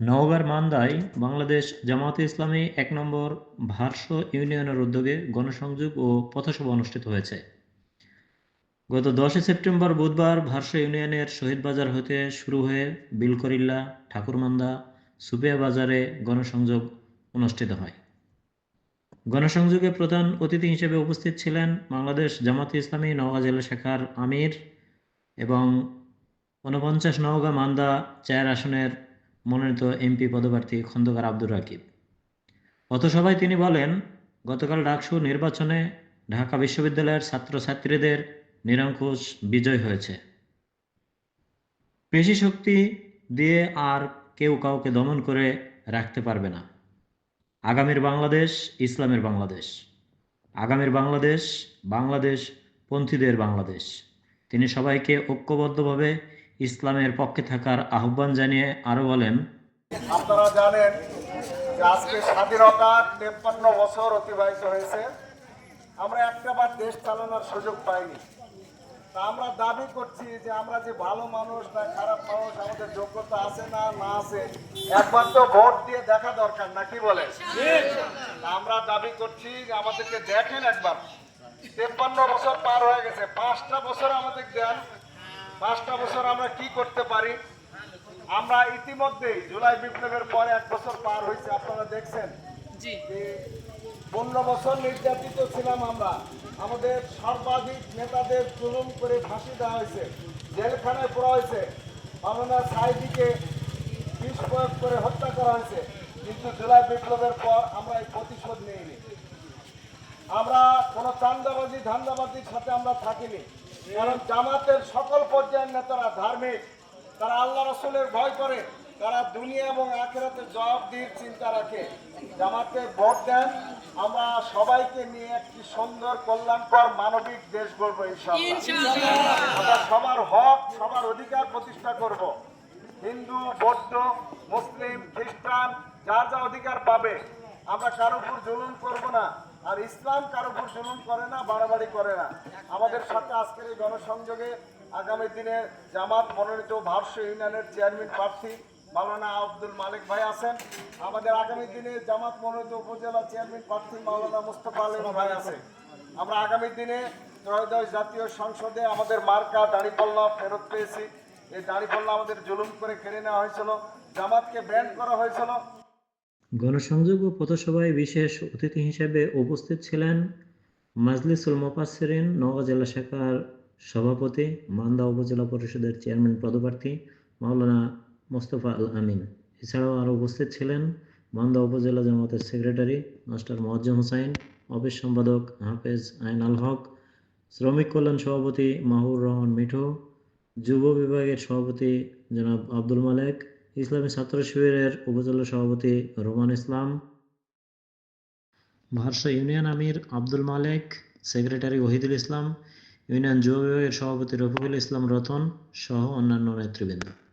নওগাঁর মান্দায় বাংলাদেশ জামাতে ইসলামী এক নম্বর ভার্স ইউনিয়নের উদ্যোগে গণসংযোগ ও পথসভা অনুষ্ঠিত হয়েছে। গত দশই সেপ্টেম্বর বুধবার ভার্স ইউনিয়নের শহীদ বাজার হতে শুরু হয়ে বিলকরিল্লা, ঠাকুরমান্দা, সুপিয়া বাজারে গণসংযোগ অনুষ্ঠিত হয়। গণসংযোগে প্রধান অতিথি হিসেবে উপস্থিত ছিলেন বাংলাদেশ জামাতে ইসলামী নওগাঁ জেলা শাখার আমির এবং ঊনপঞ্চাশ নওগাঁ মান্দা চার আসনের মনোনীত এমপি পদপ্রার্থী খন্দকার আব্দুর রাকিব। পথসভায় তিনি বলেন, গতকাল ডাকসু নির্বাচনে ঢাকা বিশ্ববিদ্যালয়ের ছাত্রছাত্রীদের নিরঙ্কুশ বিজয় হয়েছে। পেশি শক্তি দিয়ে আর কেউ কাউকে দমন করে রাখতে পারবে না। আগামীর বাংলাদেশ, ইসলামের বাংলাদেশ। আগামীর বাংলাদেশ বাংলাদেশ পন্থীদের বাংলাদেশ। তিনি সবাইকে ঐক্যবদ্ধভাবে ইসলামের পক্ষে থাকার আহ্বান জানিয়ে আরও বলেন, আপনারা জানেন যে আজকে স্বাধীনতার তেপ্পান্ন বছর অতিবাহিত হয়েছে। আমরা একটাবার দেশ চালানোর সুযোগ পাইনি। তা আমরা দাবি করছি যে আমরা যে ভালো মানুষ না, খারাপ মানুষ, আমাদের যোগ্যতা আছে না না আছে, একবার তো ভোট দিয়ে দেখা দরকার না, কি বলে আমরা দাবি করছি আমাদেরকে দেখেন একবার। তেপ্পান্ন বছর পার হয়ে গেছে, পাঁচটা বছর আমাদের দেন। পাঁচটা বছর আমরা কি করতে পারি? আমরা ইতিমধ্যেই জুলাই বিপ্লবের পরে এক বছর পার হয়েছে আপনারা দেখছেন। পনেরো বছর নির্যাতিত ছিলাম আমরা। আমাদের সর্বাধিক নেতাদের জুলুম করে ফাঁসি দেওয়া হয়েছে জেলখানায় পড়া হয়েছে আমরা সাইদিকে বিষ প্রয়োগ করে হত্যা করা হয়েছে। কিন্তু জুলাই বিপ্লবের পর আমরা এই প্রতিশোধ নিইনি। আমরা কোনো চান্দাবাজি ধান্দাবাজির সাথে আমরা থাকিনি। কারণ জামাতের সকল পর্যায়ের নেতারা ধার্মিক তারা আল্লাহ রসুলের ভয় করে তারা দুনিয়া এবং আখেরাতের জবাবদিহির চিন্তা রাখে। জামাতে ভোট দেন আমরা সবাইকে নিয়ে একটি সুন্দর কল্যাণকর মানবিক দেশ গড়ব আমরা সবার হক সবার অধিকার প্রতিষ্ঠা করব। হিন্দু বৌদ্ধ মুসলিম খ্রিস্টান যার যা অধিকার পাবে আমরা কারও উপর জুলুম করব না। আর ইসলাম কারও জুলুম করে না, বাড়াবাড়ি করে না। আমাদের সাথে আজকের এই গণসংযোগে আগামী দিনে জামাত মনোনীত ভারস ইউনিয়নের চেয়ারম্যান প্রার্থী মাওলানা আব্দুল মালিক ভাই আছেন। আমাদের আগামী দিনে জামাত মনোনীত উপজেলা চেয়ারম্যান প্রার্থী মাওলানা মুস্তফা আলম ভাই আছে আমরা আগামী দিনে ত্রয়োদশ জাতীয় সংসদে আমাদের মার্কা দাঁড়িপাল্লা ফেরত পেয়েছি। এই দাঁড়িপাল্লা আমাদের জুলুম করে কেড়ে নেওয়া হয়েছিল। জামাতকে ব্যান করা হয়েছিল। গণসংযোগ ও পথসভায় বিশেষ অতিথি হিসেবে উপস্থিত ছিলেন মাজলিসুল মোপাসেরিন নওগাঁ জেলা শাখার সভাপতি, মান্দা উপজেলা পরিষদের চেয়ারম্যান পদপ্রার্থী মাওলানা মোস্তফা আল আমিন। এছাড়াও আরও উপস্থিত ছিলেন মান্দা উপজেলা জামাতের secretary master Moazzem Hossain, office সম্পাদক হাফেজ আইনাল হক, শ্রমিক কল্যাণ সভাপতি মাহুর রহমান মিঠু, যুব বিভাগের সভাপতি জনাব আব্দুল মালেক ইসলামী ছাত্র শিবিরের উপজেলা সভাপতি রোমান ইসলাম ভারসা ইউনিয়ন আমির আব্দুল মালেক, সেক্রেটারি ওহিদুল ইসলাম, ইউনিয়ন যুব বিভাগের সভাপতি রফিকুল ইসলাম রতন সহ অন্যান্য নেতৃবৃন্দ।